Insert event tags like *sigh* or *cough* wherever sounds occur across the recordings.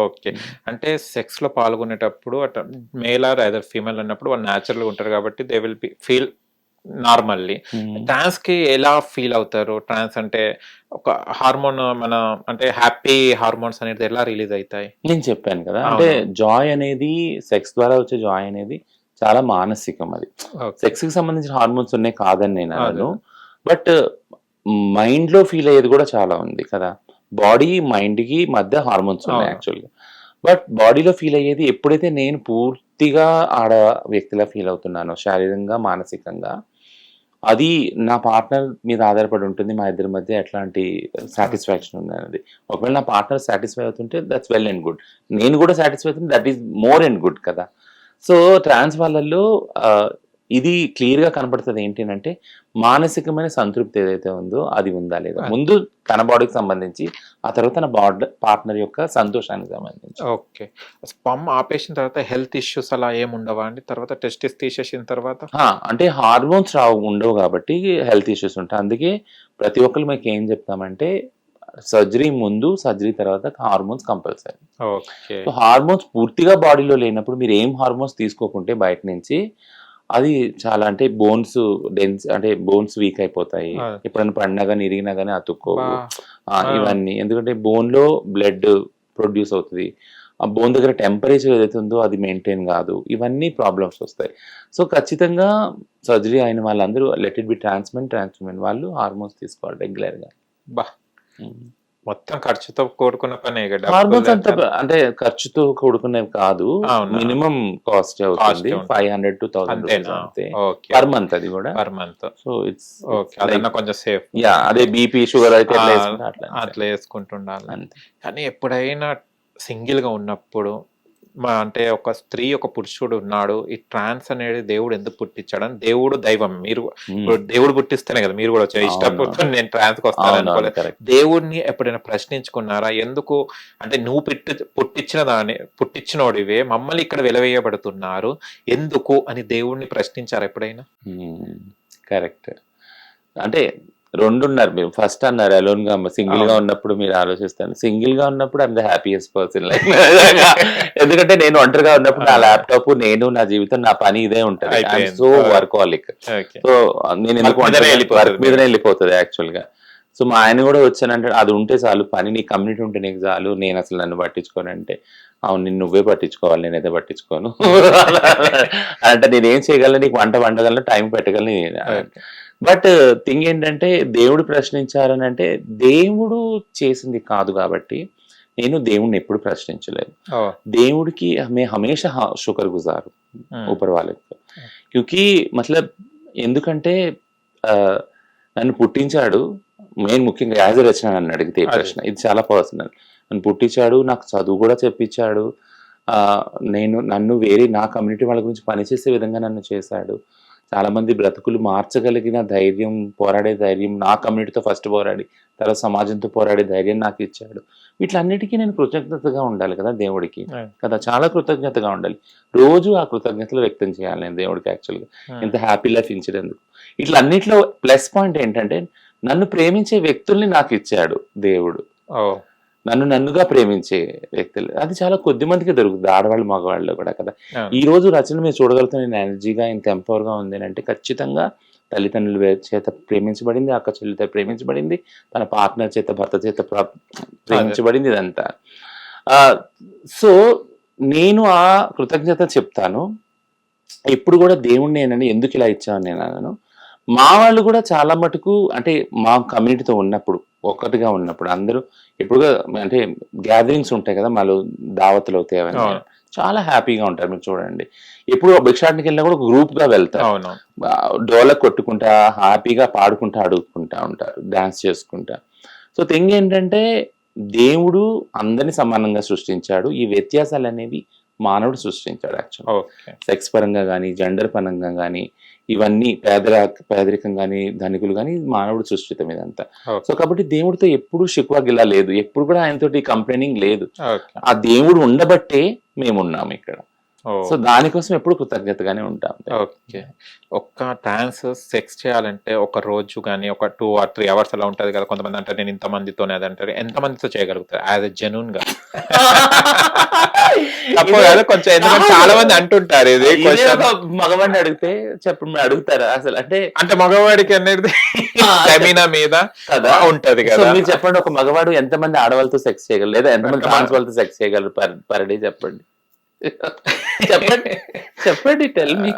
Okay అంటే సెక్స్లో పాల్గొనేటప్పుడు అట male or either female అన్నప్పుడు వాళ్ళు న్యాచురల్గా ఉంటారు కాబట్టి they will be feel normally Hmm. ట్రాన్స్కి ఎలా ఫీల్ అవుతారు? ట్రాన్స్ అంటే ఒక హార్మోన్ మన అంటే హ్యాపీ హార్మోన్స్ అనేది ఎలా రిలీజ్ అవుతాయి? నేను చెప్పాను కదా. అంటే జాయ్ అనేది సెక్స్ ద్వారా వచ్చే జాయ్ అనేది చాలా మానసికం అది. సెక్స్కి సంబంధించిన హార్మోన్స్ ఉన్నాయి కాదని నేను బట్ మైండ్లో ఫీల్ అయ్యేది కూడా చాలా ఉంది కదా. బాడీ మైండ్కి మధ్య హార్మోన్స్ ఉన్నాయి. యాక్చువల్గా బట్ బాడీలో ఫీల్ అయ్యేది ఎప్పుడైతే నేను పూర్తిగా ఆడ వ్యక్తిలా ఫీల్ అవుతున్నానో శారీరకంగా మానసికంగా అది నా పార్ట్నర్ మీద ఆధారపడి ఉంటుంది. మా ఇద్దరి మధ్య ఎట్లాంటి సాటిస్ఫాక్షన్ ఉంది అనేది. ఒకవేళ నా పార్ట్నర్ సాటిస్ఫై అవుతుంటే దట్స్ వెల్ అండ్ గుడ్ నేను కూడా సాటిస్ఫై అవుతుంటే that is more and good కదా. సో ట్రాన్స్ వాళ్ళల్లో ఆ, ఇది క్లియర్గా కనపడుతుంది ఏంటి అంటే మానసికమైన సంతృప్తి ఏదైతే ఉందో అది ఉందా లేదా. ముందు తన బాడీకి సంబంధించి ఆ తర్వాత తన బాడీ పార్ట్నర్ యొక్క సంతోషానికి సంబంధించి. ఓకే. స్పమ్ ఆపేసిన తర్వాత హెల్త్ ఇష్యూస్ అలా ఏమి ఉండవా అండి? తర్వాత టెస్టిస్ తీసేసిన తర్వాత? అంటే హార్మోన్స్ రావు ఉండవు కాబట్టి హెల్త్ ఇష్యూస్ ఉంటాయి. అందుకే ప్రతి ఒక్కరు మీకు ఏం చెప్తామంటే సర్జరీ ముందు సర్జరీ తర్వాత హార్మోన్స్ కంపల్సరీ. సో హార్మోన్స్ పూర్తిగా బాడీలో లేనప్పుడు మీరు ఏం హార్మోన్స్ తీసుకోకుంటే బయట నుంచి అది చాలా అంటే బోన్స్ డెన్స్ అంటే బోన్స్ వీక్ అయిపోతాయి. ఎప్పుడైనా పడినా కానీ ఇరిగినా కానీ అతుక్కోవు. ఆ. ఇవన్నీ. ఎందుకంటే బోన్లో బ్లడ్ ప్రొడ్యూస్ అవుతుంది. ఆ బోన్ దగ్గర టెంపరేచర్ ఏదైతే ఉందో అది మెయింటైన్ కాదు. ఇవన్నీ ప్రాబ్లమ్స్ వస్తాయి. సో ఖచ్చితంగా సర్జరీ అయిన వాళ్ళందరూ let it be treatment treatment వాళ్ళు హార్మోన్స్ తీసుకోవాలి రెగ్యులర్గా బా మొత్తం ఖర్చుతో కూడుకున్న పనే కదా. హార్మోన్స్ అంత అంటే ఖర్చుతో కూడుకునేవి కాదు? మినిమం కాస్ట్ అవుతుంది. ఫైవ్ హండ్రెడ్ టు థౌసండ్ అంతే. పర్ మంత్ అది కూడా. పర్ మంత్ సో ఇట్స్ కొంచెం సేఫ్ యా అదే బీపీ షుగర్ అయితే అట్లా వేసుకుంటుండాలి. కానీ ఎప్పుడైనా సింగిల్గా ఉన్నప్పుడు అంటే ఒక స్త్రీ ఒక పురుషుడు ఉన్నాడు. ఈ ట్రాన్స్ అనేది దేవుడు ఎందుకు పుట్టించాడని దేవుడు దైవం. మీరు దేవుడు పుట్టిస్తేనే కదా మీరు కూడా. ఇష్టపడుతుంది నేను ట్రాన్స్కి వస్తాను అనుకోలేదు దేవుడిని ఎప్పుడైనా ప్రశ్నించుకున్నారా? ఎందుకు? అంటే నువ్వు పుట్టి పుట్టించిన దాని పుట్టించినోడివే మమ్మల్ని ఇక్కడ వెలవేయబడుతున్నారు. ఎందుకు అని దేవుడిని ప్రశ్నించారు ఎప్పుడైనా? కరెక్ట్. అంటే రెండు ఉన్నారు మీరు ఫస్ట్ అన్నారు అలోన్గా సింగిల్గా. ఉన్నప్పుడు మీరు ఆలోచిస్తాను సింగిల్గా ఉన్నప్పుడు I'm the happiest person like ఎందుకంటే నేను ఒంటరిగా ఉన్నప్పుడు నా ల్యాప్టాప్ నేను నా జీవితం నా పని ఇదే ఉంటుంది. సో. వర్కాలిక్ సో నేను ఎందుకు Work మీదనే వెళ్ళిపోతుంది. యాక్చువల్గా. సో మా ఆయన కూడా వచ్చానంటే అది ఉంటే చాలు పని నీ కమ్యూనిటీ ఉంటే నీకు చాలు. నేను అసలు నన్ను పట్టించుకోనంటే అవును నిన్ను నువ్వే పట్టించుకోవాలి నేనైతే పట్టించుకోను. *laughs* అంటే నేను ఏం చేయగలను? నీకు వంట వండగలను టైం పెట్టగలను. బట్ థింగ్ ఏంటంటే దేవుడు ప్రశ్నించారని అంటే దేవుడు చేసింది కాదు కాబట్టి నేను దేవుడిని ఎప్పుడు ప్రశ్నించలేదు ఓ, దేవుడికి हमें हमेशा हाँ, शुक्रगुजार हूं ఉమ్, ऊपर वाले को क्योंकि मतलब ఎందుకంటే ఆ, నన్ను పుట్టించాడు మెయిన్ ముఖ్యంగా యాజ్ రచన నన్ను అడిగితే ఈ అదే. ప్రశ్న ఇది చాలా పర్సనల్ నన్ను పుట్టించాడు నాకు చదువు కూడా చెప్పించాడు ఆ, నేను నన్ను వేరే నా కమ్యూనిటీ వాళ్ళ గురించి పనిచేసే విధంగా నన్ను చేశాడు చాలా మంది బ్రతుకులు మార్చగలిగిన ధైర్యం పోరాడే ధైర్యం నా కమ్యూనిటీతో ఫస్ట్ పోరాడి తర్వాత సమాజంతో పోరాడే ధైర్యం నాకు ఇచ్చాడు. వీటిలన్నిటికీ నేను కృతజ్ఞతగా ఉండాలి కదా దేవుడికి. కదా చాలా కృతజ్ఞతగా ఉండాలి. రోజు ఆ కృతజ్ఞతలు వ్యక్తం చేయాలి నేను దేవుడికి యాక్చువల్గా ఇంత హ్యాపీ లైఫ్ ఇచ్చినందుకు. ఇట్లా అన్నిట్లో ప్లస్ పాయింట్ ఏంటంటే నన్ను ప్రేమించే వ్యక్తుల్ని నాకు ఇచ్చాడు దేవుడు. నన్ను నన్నుగా ప్రేమించే వ్యక్తులు. అది చాలా కొద్ది మందికి దొరుకుతుంది ఆడవాళ్ళు మగవాళ్ళు కూడా కదా. ఈ రోజు రచన మీరు చూడగలుగుతున్న నేను ఎనర్జీగా ఇంత ఎంపవర్గా ఉంది అంటే ఖచ్చితంగా తల్లిదండ్రుల చేత ప్రేమించబడింది అక్క చెల్లితో ప్రేమించబడింది తన పార్ట్నర్ చేత భర్త చేత ప్ర- ప్రేమించబడింది ఇదంతా. సో నేను ఆ కృతజ్ఞత చెప్తాను. ఇప్పుడు కూడా దేవుణ్ణి నేనని ఎందుకు ఇలా ఇచ్చాను నేను అన్నాను. మా వాళ్ళు కూడా చాలా మటుకు అంటే మా కమ్యూనిటీతో ఉన్నప్పుడు ఒక్కటిగా ఉన్నప్పుడు అందరూ ఎప్పుడుగా అంటే గ్యాదరింగ్స్ ఉంటాయి కదా మాలో దావతులు అవుతాయి అవన్నీ అవును. చాలా హ్యాపీగా ఉంటారు మీరు చూడండి. ఎప్పుడు భిక్షాటనికి వెళ్ళినా కూడా గ్రూప్గా వెళ్తారు. డోలకు కొట్టుకుంటా హ్యాపీగా పాడుకుంటా అడుగుకుంటా ఉంటారు డాన్స్ చేసుకుంటా. సో థింగ్ ఏంటంటే దేవుడు అందరిని సమానంగా సృష్టించాడు. ఈ వ్యత్యాసాలు అనేవి మానవుడు సృష్టించాడు యాక్చువల్ సెక్స్ పరంగా కానీ జెండర్ పరంగా కానీ ఇవన్నీ పేదర పేదరికం కానీ ధనికులు కానీ మానవుడు సృష్టితం ఇదంతా. సో కాబట్టి దేవుడితో ఎప్పుడు షిక్వా గిలా లేదు. ఎప్పుడు కూడా ఆయనతోటి కంప్లైనింగ్ లేదు. ఆ దేవుడు ఉండబట్టే మేము ఉన్నాము ఇక్కడ. సో దానికోసం ఎప్పుడు కృతజ్ఞతగానే ఉంటాం. ఓకే. ఒక్క ట్రాన్స్ సెక్స్ చేయాలంటే ఒక రోజు కానీ ఒక టూ ఆర్ త్రీ అవర్స్ అలా ఉంటది కదా. కొంతమంది అంటారు నేను ఇంత మందితోనే అది అంటారు. ఎంత మందితో చేయగలుగుతారు? యాజ్ ఎ జెన్యున్గా. *laughs* తప్పు కాదు కొంచెం ఎందుకంటే చాలా మంది అంటుంటారు ఇది మగవాడిని అడిగితే చెప్పండి అడుగుతారా? అసలు అంటే అంటే మగవాడికి అనేది స్టెమినా మీద కదా. ఉంటది కదా. మీరు చెప్పండి ఒక మగవాడు ఎంతమంది ఆడవాళ్ళతో సెక్స్ చేయగలరు? లేదా ఎంతమంది ట్రాన్స్ వాళ్ళతో సెక్స్ చేయగలరు? పర్ పర్ డే చెప్పండి. చెప్పండి. చెప్పండి టెల్ మీ.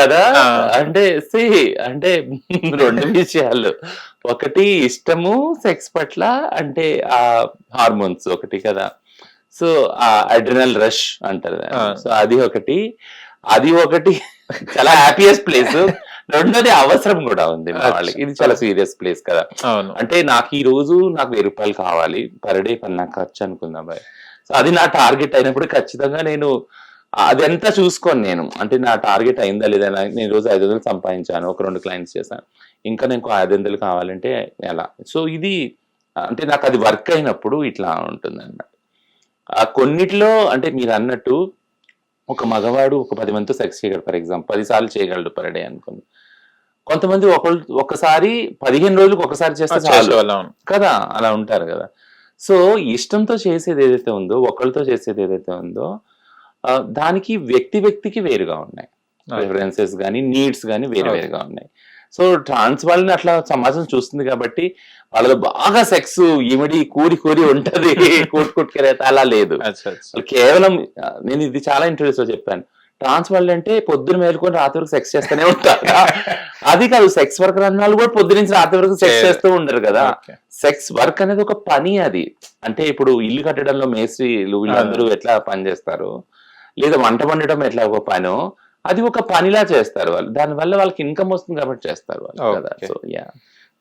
కదా. అంటే సి అంటే రెండు విషయాలు. ఒకటి ఇష్టము సెక్స్ పట్ల అంటే ఆ హార్మోన్స్ ఒకటి కదా. సో ఆ అడ్రినల్ రష్ అంటారు. సో అది ఒకటి. అది ఒకటి చాలా హ్యాపీయెస్ట్ ప్లేస్ రెండోది అవసరం కూడా ఉంది వాళ్ళకి. ఇది చాలా సీరియస్ ప్లేస్ కదా. అవును. అంటే నాకు ఈ రోజు నాకు వెయ్యి రూపాయలు కావాలి. పర్ డే పని నాకు ఖర్చు అనుకుందాం బాయ్ సో అది నా టార్గెట్ అయినప్పుడు ఖచ్చితంగా నేను అదంతా చూసుకోను నేను. అంటే నా టార్గెట్ అయిందా లేదా నేను రోజు ఐదు వందలు సంపాదించాను. ఒక రెండు క్లయింట్స్ చేశాను. ఇంకా నాకు ఐదు వందలు కావాలంటే ఎలా? సో ఇది అంటే నాకు అది వర్క్ అయినప్పుడు ఇట్లా ఉంటుంది అన్నమాట ఆ కొన్నిట్లో అంటే మీరు అన్నట్టు ఒక మగవాడు ఒక పది మందితో సెక్స్ చేయగలడు ఫర్ ఎగ్జాంపుల్ పది సార్లు చేయగలడు పర్ డే అనుకుంది. కొంతమంది ఒకళ్ళు ఒకసారి పదిహేను రోజులకు ఒకసారి చేస్తే చాలు. కదా? అలా ఉంటారు కదా. సో ఇష్టంతో చేసేది ఏదైతే ఉందో ఒకరితో చేసేది ఏదైతే ఉందో దానికి వ్యక్తి వ్యక్తికి వేరుగా ఉన్నాయి. ప్రిఫరెన్సెస్ కానీ నీడ్స్ కానీ వేరు. వేరుగా ఉన్నాయి. సో ట్రాన్స్ వాళ్ళని అట్లా సమాజం చూస్తుంది కాబట్టి వాళ్ళలో బాగా సెక్స్ ఇమిడి కూరి కూరి ఉంటది. *laughs* కూట్ కుట్టుకెళ్ళే అలా లేదు కేవలం నేను ఇది చాలా ఇంటర్వ్యూస్లో చెప్పాను. ట్రాన్స్ వాళ్ళు అంటే పొద్దున మేలుకొని రాత్రి వరకు సెక్స్ చేస్తూనే ఉంటారు. అది కాదు సెక్స్ వర్కర్ అన్న వాళ్ళు కూడా పొద్దు నుంచి రాత్రి వరకు సెక్స్. చేస్తూ ఉండరు కదా. సెక్స్ వర్క్ అనేది ఒక పని అది. అంటే ఇప్పుడు ఇల్లు కట్టడంలో మేస్త్రీలు వీళ్ళందరూ ఎట్లా పని చేస్తారు? లేదా వంట వండటం ఎట్లా ఒక పనో? అది ఒక పనిలా చేస్తారు వాళ్ళు. దాని వల్ల వాళ్ళకి ఇన్కమ్ వస్తుంది కాబట్టి చేస్తారు వాళ్ళు కదా. సో యా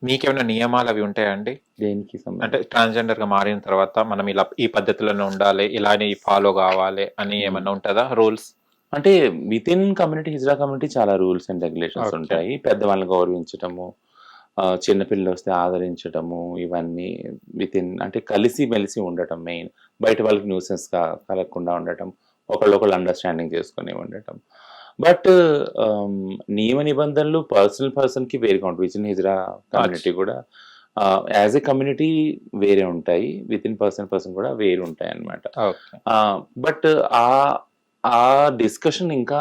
మీకేమైనా నియమాలు అవి ఉంటాయండి దేనికి అంటే ట్రాన్స్జెండర్గా మారిన తర్వాత మనం ఇలా ఈ పద్ధతిలోనే ఉండాలి ఇలానే ఫాలో కావాలి అని ఏమన్నా ఉంటుందా? రూల్స్? అంటే within community hijra community చాలా రూల్స్ అండ్ రెగ్యులేషన్స్ Okay. ఉంటాయి. పెద్దవాళ్ళని గౌరవించటము ఆ, చిన్నపిల్లలు వస్తే ఆదరించటము ఇవన్నీ విత్ ఇన్ అంటే కలిసి మెలిసి ఉండటం మెయిన్ బయట వాళ్ళకి న్యూసెన్స్ కలగకుండా ఉండటం ఒకళ్ళొకళ్ళు అండర్స్టాండింగ్ చేసుకుని ఉండటం. బట్ నియమ నిబంధనలు పర్సనల్ పర్సన్కి వేరుగా ఉంటాయి. విత్ ఇన్ హిజ్రా కమ్యూనిటీ కూడా యాజ్ ఎ కమ్యూనిటీ వేరే ఉంటాయి. విత్ ఇన్ పర్సన్ పర్సన్ కూడా వేరు ఉంటాయి అన్నమాట. ఓకే బట్ ఆ ఆ డిస్కషన్ ఇంకా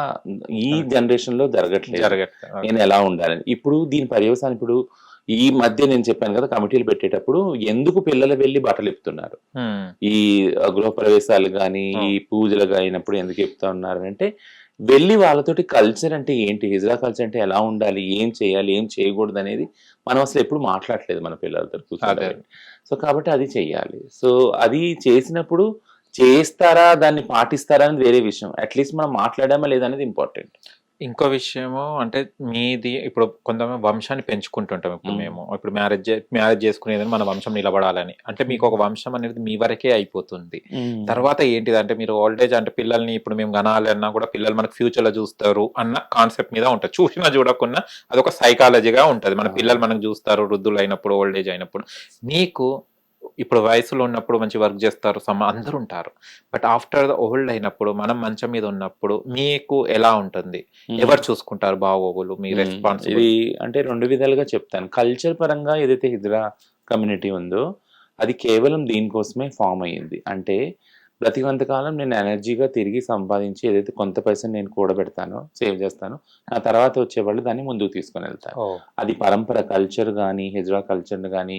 ఈ జనరేషన్లో జరగట్లేదు. నేను ఎలా ఉండాలని ఇప్పుడు దీని పర్యవసానం ఇప్పుడు ఈ మధ్య నేను చెప్పాను కదా కమిటీలు పెట్టేటప్పుడు ఎందుకు పిల్లలు వెళ్ళి బట్టలు ఇప్పుతున్నారు. ఈ గృహ ప్రవేశాలు కానీ ఈ పూజలు అయినప్పుడు ఎందుకు చెప్తా ఉన్నారు అంటే వెళ్ళి వాళ్ళతోటి కల్చర్ అంటే ఏంటి? హిజ్రా కల్చర్ అంటే ఎలా ఉండాలి? ఏం చేయాలి? ఏం చేయకూడదు అనేది మనం అసలు ఎప్పుడు మాట్లాడలేదు మన పిల్లలతో. సో కాబట్టి అది చెయ్యాలి. సో అది చేసినప్పుడు చేస్తారా దాన్ని పాటిస్తారా అనేది వేరే విషయం. అట్లీస్ట్ మనం మాట్లాడామా లేదా అనేది ఇంపార్టెంట్ ఇంకో విషయము అంటే మీది ఇప్పుడు కొంతమంది వంశాన్ని పెంచుకుంటుంటాం ఇప్పుడు. మేము. ఇప్పుడు మ్యారేజ్ మ్యారేజ్ చేసుకునేది మన వంశం నిలబడాలని. అంటే మీకు ఒక వంశం అనేది మీ వరకే అయిపోతుంది. తర్వాత ఏంటిది అంటే మీరు ఓల్డేజ్ అంటే పిల్లల్ని ఇప్పుడు మేము కనాలి అన్నా కూడా పిల్లలు మనకు ఫ్యూచర్లో చూస్తారు అన్న కాన్సెప్ట్ మీద ఉంటుంది. చూసినా చూడకున్నా అదొక సైకాలజీగా ఉంటది. మన పిల్లలు మనకు చూస్తారు వృద్ధులు అయినప్పుడు ఓల్డేజ్ అయినప్పుడు. మీకు ఇప్పుడు వయసులో ఉన్నప్పుడు మంచి వర్క్ చేస్తారు సమ అందరూ ఉంటారు. బట్ ఆఫ్టర్ ద ఓల్డ్ అయినప్పుడు మనం మంచం మీద ఉన్నప్పుడు మీకు ఎలా ఉంటుంది? ఎవరు చూసుకుంటారు? బాగోగులు మీ మ్మ్. రెస్పాన్సిబుల్ ఇది అంటే రెండు విధాలుగా చెప్తాను. కల్చర్ పరంగా ఏదైతే హిజ్రా కమ్యూనిటీ ఉందో అది కేవలం దీనికోసమే ఫామ్ అయ్యింది. అంటే బ్రతికంతకాలం నేను ఎనర్జీగా తిరిగి సంపాదించి ఏదైతే కొంత పైసలు నేను కూడబెడతానో సేవ్ చేస్తానో ఆ తర్వాత వచ్చేవాళ్ళు దాన్ని ముందుకు తీసుకొని వెళ్తారు. అది పరంపర కల్చర్ కానీ హిజ్రా కల్చర్ కానీ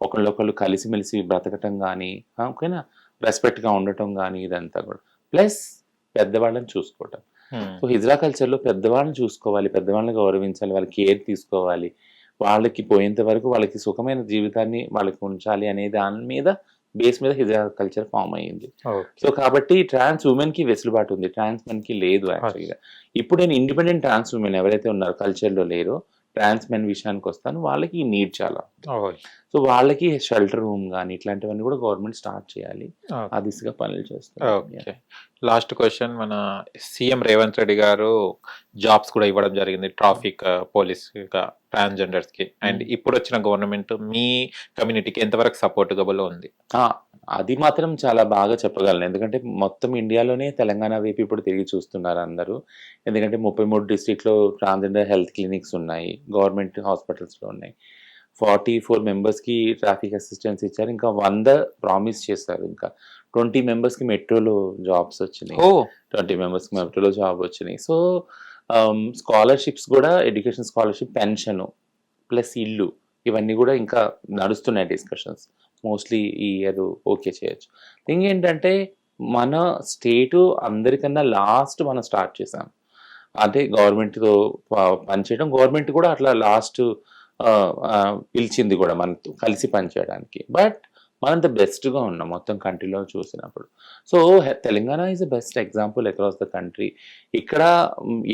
ఒకళ్ళొకళ్ళు కలిసిమెలిసి బ్రతకటం కానీ ఓకేనా? రెస్పెక్ట్గా ఉండటం కానీ ఇదంతా కూడా. ప్లస్ పెద్దవాళ్ళని చూసుకోవటం. సో హిజ్రా కల్చర్లో పెద్దవాళ్ళని చూసుకోవాలి పెద్దవాళ్ళని గౌరవించాలి వాళ్ళకి కేర్ తీసుకోవాలి వాళ్ళకి పోయేంత వరకు వాళ్ళకి సుఖమైన జీవితాన్ని వాళ్ళకి ఉంచాలి అనే దాని మీద బేస్ మీద హిజ్రా కల్చర్ ఫామ్ అయ్యింది. సో కాబట్టి ట్రాన్స్ ఉమెన్కి వెసులుబాటు ఉంది. ట్రాన్స్ మెన్కి లేదు యాక్చువల్గా. ఇప్పుడు నేను ఇండిపెండెంట్ ట్రాన్స్ ఉమెన్ ఎవరైతే ఉన్నారో కల్చర్లో లేరో ట్రాన్స్ మెన్ విషయానికి వస్తాను వాళ్ళకి నీడ్ చాలా సో వాళ్ళకి షెల్టర్ రూమ్ కానీ ఇట్లాంటివన్నీ కూడా గవర్నమెంట్ స్టార్ట్ చేయాలి. ఆ దిశగా పనులు చేస్తారు. ఓకే. లాస్ట్ క్వశ్చన్ మన సీఎం రేవంత్ రెడ్డి గారు జాబ్స్ కూడా ఇవ్వడం జరిగింది ట్రాఫిక్ పోలీస్ ట్రాన్స్జెండర్స్కి అండ్ ఇప్పుడు వచ్చిన గవర్నమెంట్ మీ కమ్యూనిటీకి ఎంతవరకు సపోర్టబుల్ ఉంది? అది మాత్రం చాలా బాగా చెప్పగలను. ఎందుకంటే మొత్తం ఇండియాలోనే తెలంగాణ వైపు ఇప్పుడు తిరిగి చూస్తున్నారు అందరూ. ఎందుకంటే ముప్పై మూడు డిస్ట్రిక్ట్లో ట్రాన్స్జెండర్ హెల్త్ క్లినిక్స్ ఉన్నాయి గవర్నమెంట్ హాస్పిటల్స్లో ఉన్నాయి. ఫార్టీ ఫోర్ మెంబర్స్కి ట్రాఫిక్ అసిస్టెన్స్ ఇచ్చారు. ఇంకా వంద ప్రామిస్ చేశారు ఇంకా. ట్వంటీ మెంబర్స్కి మెట్రోలో జాబ్స్ వచ్చినాయి. ఓ! ట్వంటీ మెంబర్స్కి మెట్రోలో జాబ్ వచ్చినాయి. సో Um, స్కాలర్షిప్స్ కూడా ఎడ్యుకేషన్ స్కాలర్షిప్ పెన్షన్ ప్లస్ ఇల్లు ఇవన్నీ కూడా ఇంకా నడుస్తున్నాయి డిస్కషన్స్ మోస్ట్లీ ఈ ఇయర్ ఓకే చేయొచ్చు. థింగ్ ఏంటంటే మన స్టేటు అందరికన్నా లాస్ట్ మనం స్టార్ట్ చేసాం. అంటే గవర్నమెంట్తో పనిచేయడం గవర్నమెంట్ కూడా అట్లా లాస్ట్ uh, uh, పిలిచింది కూడా మనతో కలిసి పనిచేయడానికి. బట్ మనం ద బెస్ట్గా ఉన్నాం మొత్తం కంట్రీలో చూసినప్పుడు. So Telangana is the best example across the country ఇక్కడ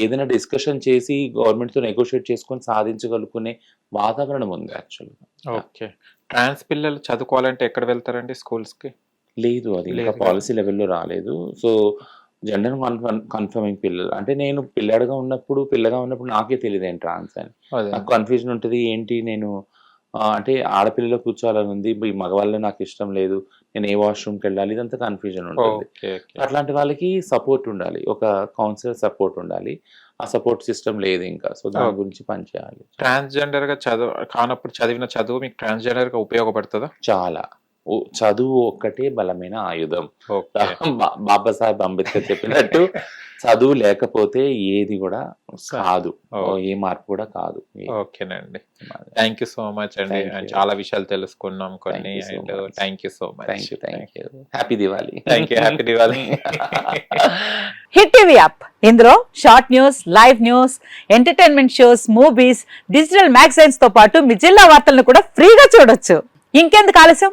ఏదైనా డిస్కషన్ చేసి గవర్నమెంట్తో నెగోషియేట్ చేసుకొని సాధించగలుగునే వాతావరణం ఉంది యాక్చువల్గా ఓకే. ట్రాన్స్ పిల్లలు చదువుకోవాలంటే ఎక్కడ వెళ్తారండి స్కూల్స్కి లేదు అది ఇంకా? పాలసీ లెవెల్లో రాలేదు. సో జెండర్ కన్ఫర్మ్ కన్ఫర్మింగ్ పిల్లలు. అంటే నేను పిల్లడిగా ఉన్నప్పుడు పిల్లగా ఉన్నప్పుడు నాకే తెలియదు ఏంటి ట్రాన్స్ అని. నాకు కన్ఫ్యూజన్ ఉంటుంది ఏంటి నేను అంటే ఆడపిల్లలో కూర్చోవాలని ఉంది ఈ మగవాళ్ళు నాకు ఇష్టం లేదు నేను ఏ వాష్రూమ్కి వెళ్ళాలి ఇదంతా కన్ఫ్యూజన్ ఉంటుంది. అట్లాంటి వాళ్ళకి సపోర్ట్ ఉండాలి ఒక కౌన్సిలర్ సపోర్ట్ ఉండాలి ఆ సపోర్ట్ సిస్టమ్ లేదు ఇంకా సో దాని. గురించి పనిచేయాలి ట్రాన్స్జెండర్గా చదువు కానప్పుడు చదివిన చదువు మీకు ట్రాన్స్జెండర్గా ఉపయోగపడుతుందా? చాలా. చదువు ఒక్కటే బలమైన ఆయుధం. బాబాసాహెబ్ అంబేద్కర్ చెప్పినట్టు *laughs* చదువు లేకపోతే ఏది కూడా కాదు. ఏ మార్పు కూడా కాదు. ఓకేనండి. థ్యాంక్ యూ సో మచ్ అండి. చాలా విషయాలు తెలుసుకున్నాం కొన్ని and. Thank you so much. Thank you thank you happy Diwali thank you happy Diwali Hit TV app ఇందులో short news live news entertainment shows movies digital మ్యాగజైన్స్తో పాటు మీ జిల్లా వార్తలను కూడా ఫ్రీగా చూడొచ్చు. ఇంకెందుకు ఆలస్యం?